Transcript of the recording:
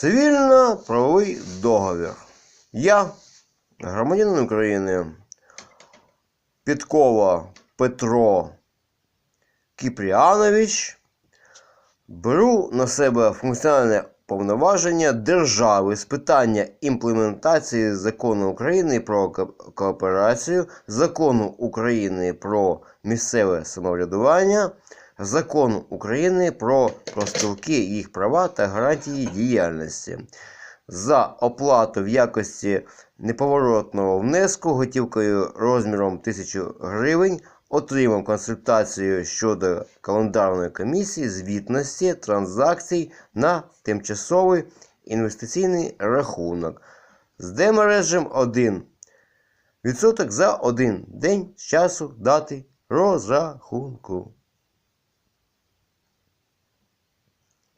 Цивільно-правовий договір. Я, громадянин України, Підкова Петро Кіпріанович, беру на себе функціональне повноваження держави з питання імплементації закону України про кооперацію, закону України про місцеве самоврядування, закону України про профспілки, їх права та гарантії діяльності. За оплату в якості неповоротного внеску готівкою розміром 1000 гривень отримав консультацію щодо календарної комісії звітності транзакцій на тимчасовий інвестиційний рахунок з демережем 1 відсоток за один день з часу дати розрахунку.